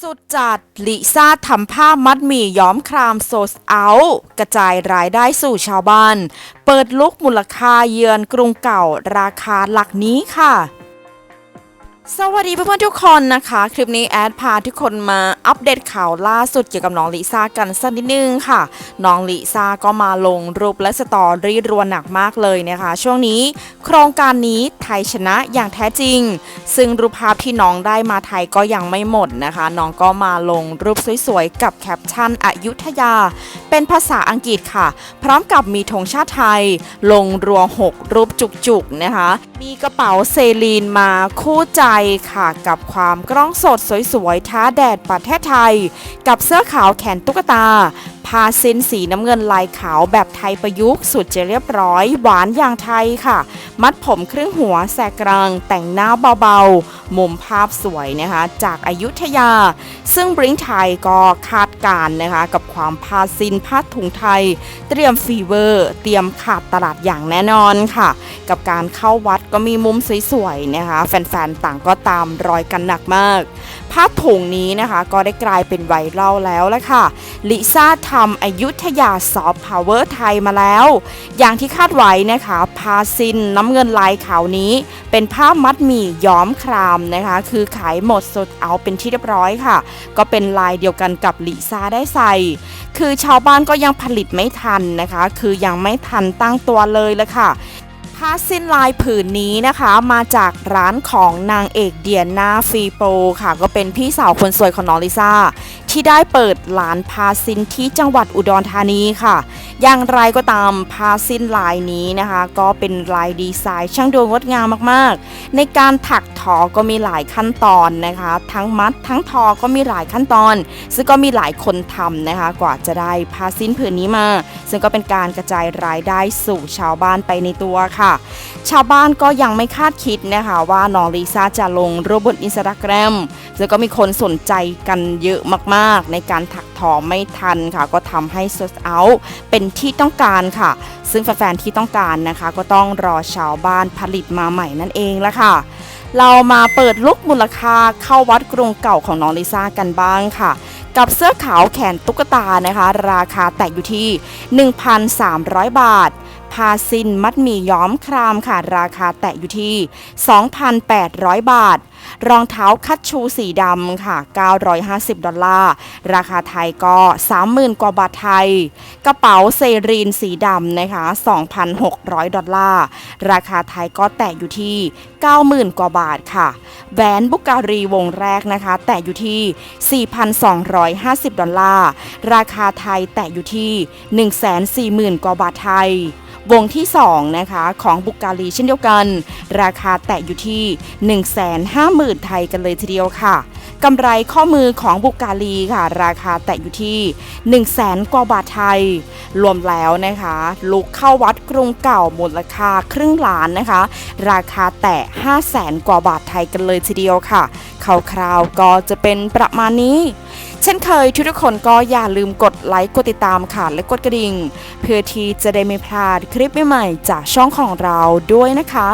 สุดจัดลิซ่าทำผ้ามัดหมี่ย้อมครามโซสเอากระจายรายได้สู่ชาวบ้าน เปิดลุกมูลค่าเยือนกรุงเก่าราคาหลักนี้ค่ะ สวัสดีเพื่อนๆทุกคนนะคะ คลิปนี้แอดพาทุกคนมาอัปเดตข่าวล่าสุดเกี่ยวกับน้องลิซ่ากันสักนิดนึงค่ะ น้องลิซ่าก็มาลงรูปและสตอรี่รัวหนักมากเลยนะคะ ช่วงนี้โครงการนี้ไทยชนะอย่างแท้จริง ซึ่งรูปภาพที่น้องได้มาไทยก็ยังไม่หมดนะคะ น้องก็มาลงรูปสวยๆ กับแคปชั่นอยุธยา เป็นภาษาอังกฤษค่ะ พร้อมกับมีธงชาติไทย ลงรวม6รูปจุกๆนะคะ มีกระเป๋าเซลีนมาคู่ใจค่ะ กับความกล้องสดสวยๆ ท้าแดดประเทศไทย กับเสื้อขาวแขนตุ๊กตา พาซินสีน้ำเงินลายขาวแบบไทยประยุกต์สุดจะเรียบร้อย หวานอย่างไทยค่ะ มัดผมครึ่งหัวแสกกลาง แต่งหน้าเบาๆ มุมภาพสวยนะคะ จากอายุทยา ซึ่งบริงไทยก็คาดการณ์นะคะ กับความพาซินผ้าถุงไทย เตรียมฟีเวอร์ เตรียมขาดตลาดอย่างแน่นอนค่ะ กับการเข้าวัดก็มีมุมสวยๆนะคะ แฟนๆต่างก็ตามรอยกันหนักมากผ้าถุงนี้นะคะก็ได้กลายเป็นไวรัลแล้วละค่ะลิซ่าทำอายุทยาซอฟต์พาวเวอร์ไทยมาแล้ว อย่างที่คาดไว้นะคะพาซินน้ำเงินลายขาวนี้ เป็นผ้ามัดหมี่ย้อมครามนะคะ คือขายหมดสดเอาเป็นที่เรียบร้อยค่ะ ก็เป็นลายเดียวกันกับลิซ่าได้ใส่ คือชาวบ้านก็ยังผลิตไม่ทันนะคะ คือยังไม่ทันตั้งตัวเลยละค่ะผ้าสิ้นลายผืนนี้นะคะมาจากร้านของนางเอกเดียนาฟีโปค่ะ ก็เป็นพี่สาวคนสวยของน้องลิซ่า ที่ได้เปิดร้านพาซินที่จังหวัดอุดรธานีค่ะ อย่างไรก็ตามพาซินลายนี้นะคะ ก็เป็นลายดีไซน์ช่างดูงดงามมากๆ ในการถักทอก็มีหลายขั้นตอนนะคะ ทั้งมัดทั้งทอก็มีหลายขั้นตอน ซึ่งก็มีหลายคนทำนะคะ กว่าจะได้พาซินผืนนี้มา ซึ่งก็เป็นการกระจายรายได้สู่ชาวบ้านไปในตัวค่ะ ชาวบ้านก็ยังไม่คาดคิดนะคะว่าน้องลิซ่าจะลงรูปบนอินสตาแกรมซึ่งก็มีคนสนใจกันเยอะมากๆในการถักทอไม่ทันค่ะ ก็ทำให้โซสเอาเป็นที่ต้องการค่ะ ซึ่งแฟนๆที่ต้องการนะคะ ก็ต้องรอชาวบ้านผลิตมาใหม่นั่นเองละค่ะเรามาเปิดลุกมูลค่าเข้าวัดกรุงเก่าของน้องลิซ่ากันบ้างค่ะ กับเสื้อขาวแขนตุ๊กตานะคะ ราคาแตะอยู่ที่ 1,300 บาท พาซินมัดหมี่ย้อมครามค่ะ ราคาแตะอยู่ที่ 2,800 บาท รองเท้าคัดชูสีดำค่ะ 950 ดอลลาร์ ราคาไทยก็ 30,000 กว่าบาทไทย กระเป๋าเซรีนสีดำนะคะ 2,600 ดอลลาร์ ราคาไทยก็แตะอยู่ที่ 90,000 กว่าบาทค่ะ แหวนบุการีวงแรกนะคะ แตะอยู่ที่ 4,250 ดอลลาร์ ราคาไทยแตะอยู่ที่ 140,000 กว่าบาทไทย วงที่ 2 นะคะของบุการีเช่นเดียวกัน ราคาแตะอยู่ที่ 150,000 ไทยกันเลยทีเดียวค่ะกำไรข้อมือของบุการีค่ะ ราคาแตะอยู่ที่ 1 0 0 0 0แสนกว่าบาทไทย รวมแล้วนะคะ ลุกเข้าวัดกรุงเก่ามูลค่าครึ่งล้านนะคะ ราคาแตะ 5 0 0แสนกว่าบาทไทยกันเลยทีเดียวค่ะคร่าวๆก็จะเป็นประมาณนี้ เช่นเคยทุกๆคนก็อย่าลืมกดไลค์กดติดตามค่ะและกดกระดิ่ง เพื่อที่จะได้ไม่พลาดคลิปใหม่ๆจากช่องของเราด้วยนะคะ